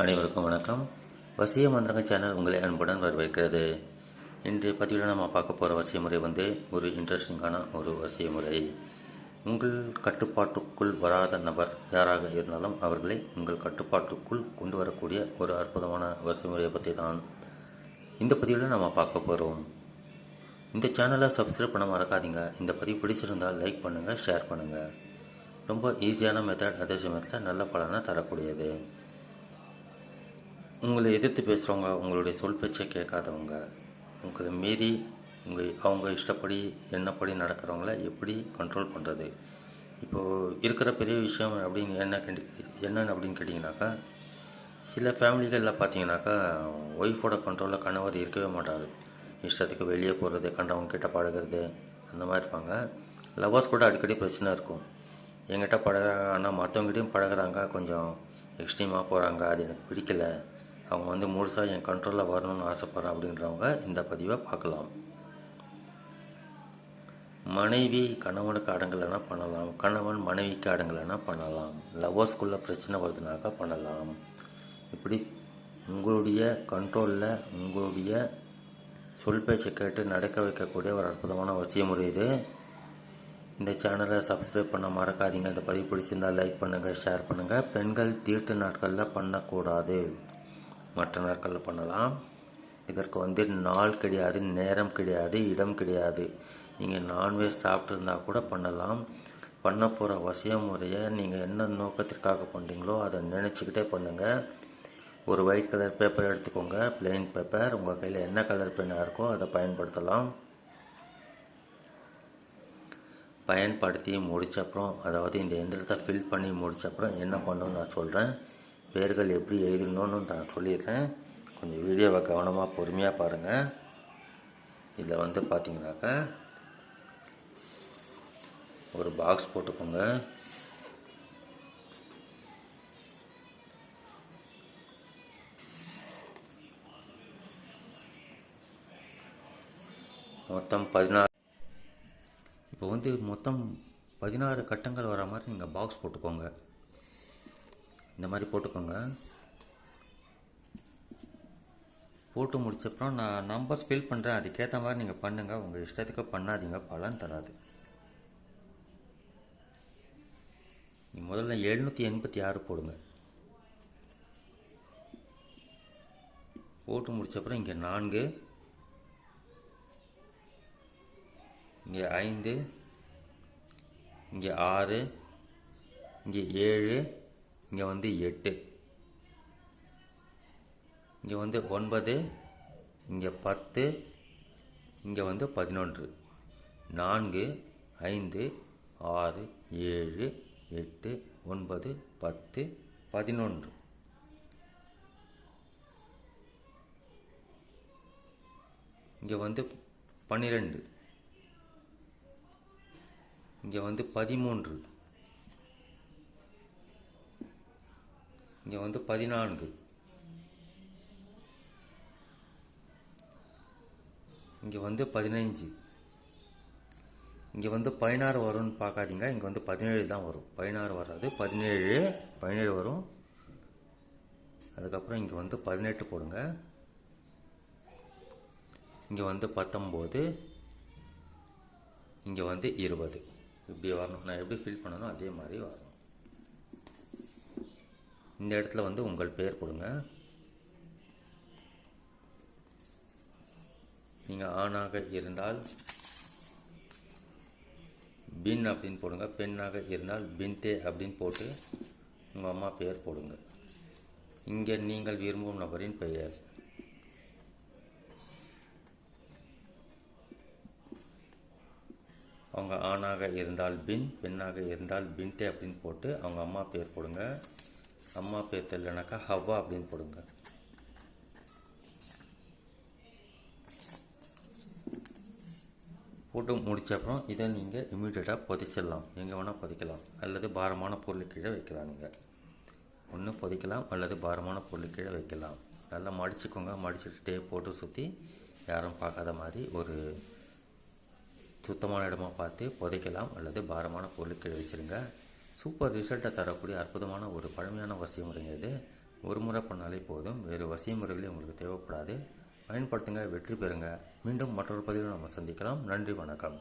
அனைவருக்கும் வணக்கம். வசிய மந்திரங்கள் சேனல் உங்களை அன்புடன் வரவேற்கிறது. இன்றைய பதிவில் நம்ம பார்க்க போகிற வசிய முறை வந்து ஒரு இன்ட்ரெஸ்டிங்கான ஒரு வசிய முறை. உங்கள் கட்டுப்பாட்டுக்குள் வராத நபர் யாராக இருந்தாலும் அவர்களை உங்கள் கட்டுப்பாட்டுக்குள் கொண்டு வரக்கூடிய ஒரு அற்புதமான வசிய முறையை பற்றி தான் இந்த பதிவில் நம்ம பார்க்க போகிறோம் இந்த சேனலை சப்ஸ்கிரைப் பண்ண மறக்காதீங்க. இந்த பதிவு பிடிச்சிருந்தால் லைக் பண்ணுங்கள் ஷேர் பண்ணுங்கள் ரொம்ப ஈஸியான மெத்தட் அதே சமயத்தில் நல்ல பலனை தரக்கூடியது. உங்களை எதிர்த்து பேசுகிறவங்க உங்களுடைய சொல் பேச்சை கேட்காதவங்க உங்களை மீறி உங்கள் அவங்க இஷ்டப்படி என்னப்படி நடக்கிறவங்கள எப்படி கண்ட்ரோல் பண்ணுறது இப்போது இருக்கிற பெரிய விஷயம் அப்படின்னு என்ன கேட்டி என்னென்னு அப்படின்னு கேட்டிங்கனாக்கா சில ஃபேமிலிகளில் பார்த்தீங்கன்னாக்கா ஒய்ஃபோட கண்ட்ரோலில் கணவர் இருக்கவே மாட்டார். இஷ்டத்துக்கு வெளியே போகிறது கண்டவங்க கிட்ட பழகிறது அந்த மாதிரி இருப்பாங்க. லவர்ஸ் கூட அடிக்கடி பிரச்சனை இருக்கும். என்கிட்ட பழகுறாங்க ஆனால் மற்றவங்ககிட்டையும் பழகுறாங்க கொஞ்சம் எக்ஸ்ட்ரீமாக போகிறாங்க அது எனக்கு பிடிக்கல. அவங்க வந்து முழுசாக என் கண்ட்ரோலில் வரணும்னு ஆசைப்பட்றேன் அப்படின்றவங்க இந்த பதிவை பார்க்கலாம். மனைவி கணவனுக்கு அடங்கலைன்னா பண்ணலாம். கணவன் மனைவிக்கு அடங்கலைன்னா பண்ணலாம். லவ்வர்ஸ்குள்ளே பிரச்சனை வருதுனாக்கா பண்ணலாம். இப்படி உங்களுடைய கண்ட்ரோலில் உங்களுடைய சொல் பேச்சை கேட்டு நடக்க வைக்கக்கூடிய ஒரு அற்புதமான வசிய முறை இது. இந்த சேனலை சப்ஸ்கிரைப் பண்ண மறக்காதீங்க. இந்த பதிவு பிடிச்சிருந்தால் லைக் பண்ணுங்கள் ஷேர் பண்ணுங்கள் பெண்கள் தீட்டு நாட்களில் பண்ணக்கூடாது. மற்ற நாட்களில் பண்ணலாம். இதற்கு வந்து நாள் கிடையாது நேரம் கிடையாது இடம் கிடையாது. நீங்கள் நான்வெஜ் சாப்பிட்ருந்தா கூட பண்ணலாம். பண்ண போகிற வசிய முறையை நீங்கள் என்ன நோக்கத்திற்காக பண்ணுறீங்களோ அதை நினச்சிக்கிட்டே பண்ணுங்கள் ஒரு ஒயிட் கலர் பேப்பர் எடுத்துக்கோங்க. பிளெயின் பேப்பர் உங்கள் கையில் என்ன கலர் பெண்ணாக இருக்கோ அதை பயன்படுத்தலாம். பயன்படுத்தி முடித்தப்புறம் அதாவது இந்த எந்திரத்தை ஃபில் பண்ணி முடிச்சப்புறம் என்ன பண்ணணும்னு நான் சொல்கிறேன் பேர்கள் எப்படி எழுதணும்னு நான் சொல்லிடுறேன். கொஞ்சம் வீடியோவை கவனமாக பொறுமையாக பாருங்கள் இதில் வந்து பார்த்தீங்கன்னாக்கா ஒரு பாக்ஸ் போட்டுக்கோங்க. மொத்தம் பதினாறு. இப்போ வந்து மொத்தம் பதினாறு கட்டங்கள் வர மாதிரி நீங்கள் பாக்ஸ் போட்டுக்கோங்க. இந்த மாதிரி போட்டுக்கோங்க. போட்டு முடிச்சப்புறம் நான் நம்பர்ஸ் ஃபில் பண்ணுறேன் அதுக்கேற்ற மாதிரி நீங்கள் பண்ணுங்கள் உங்கள் இஷ்டத்துக்கு பண்ணாதீங்க. பலன் தராது. நீ முதல்ல எழுநூற்றி எண்பத்தி ஆறு போடுங்க. போட்டு முடிச்சப்புறம் இங்கே நான்கு. இங்கே ஐந்து. இங்கே ஆறு. இங்கே ஏழு. இங்கே வந்து எட்டு. இங்கே வந்து ஒன்பது இங்கே பத்து இங்கே வந்து பதினொன்று. நான்கு ஐந்து ஆறு ஏழு எட்டு ஒன்பது பத்து பதினொன்று. இங்கே வந்து பன்னிரெண்டு. இங்கே வந்து பதிமூன்று. இங்கே வந்து பதினான்கு. இங்கே வந்து பதினைஞ்சு. இங்கே வந்து பதினாறு வரும்னு பார்க்காதீங்க. இங்கே வந்து பதினேழு தான் வரும். பதினாறு வராது. பதினேழு பதினேழு வரும். அதுக்கப்புறம் இங்கே வந்து பதினெட்டு போடுங்க. இங்கே வந்து பத்தொம்போது. இங்கே வந்து இருபது. இப்படி வரணும். நான் எப்படி ஃபில் பண்ணணும் அதே மாதிரி வரணும். இந்த இடத்துல வந்து உங்கள் பெயர் கொடுங்க. நீங்கள் ஆணாக இருந்தால் பின் அப்படின்னு போடுங்க. பெண்ணாக இருந்தால் பின்தே அப்படின்னு போட்டு உங்கள் அம்மா பெயர் போடுங்க. இங்கே நீங்கள் விரும்பும் நபரின் பெயர். அவங்க ஆணாக இருந்தால் பின் பெண்ணாக இருந்தால் பின்டே அப்படின்னு போட்டு அவங்க அம்மா பேர் போடுங்க. அம்மா பேர் தெரியலனாக்கா ஹவ்வா அப்படின்னு போடுங்க. போட்டு முடிச்ச அப்புறம் இதை நீங்கள் இமீடியட்டாக புதைச்சிடலாம். எங்கே வேணால் புதைக்கலாம். அல்லது பாரமான பொருள் கீழே வைக்கலாம் நீங்கள் ஒன்று புதைக்கலாம் அல்லது பாரமான பொருள் கீழே வைக்கலாம். நல்லா மடிச்சுக்கோங்க. மடிச்சுட்டு டேப் போட்டு சுற்றி யாரும் பார்க்காத மாதிரி ஒரு சுத்தமான இடமா பார்த்து புதைக்கலாம் அல்லது பாரமான பொருள் கீழே வச்சிருங்க. சூப்பர் ரிசல்ட்டை தரக்கூடிய அற்புதமான ஒரு பழமையான வசிய முறைங்க இது. ஒரு முறை பண்ணாலே போதும். வேறு வசிய முறைகளே உங்களுக்கு தேவைப்படாது. பயன்படுத்துங்க வெற்றி பெறுங்க. மீண்டும் மற்றொரு பதிவில் நம்ம சந்திக்கலாம். நன்றி வணக்கம்.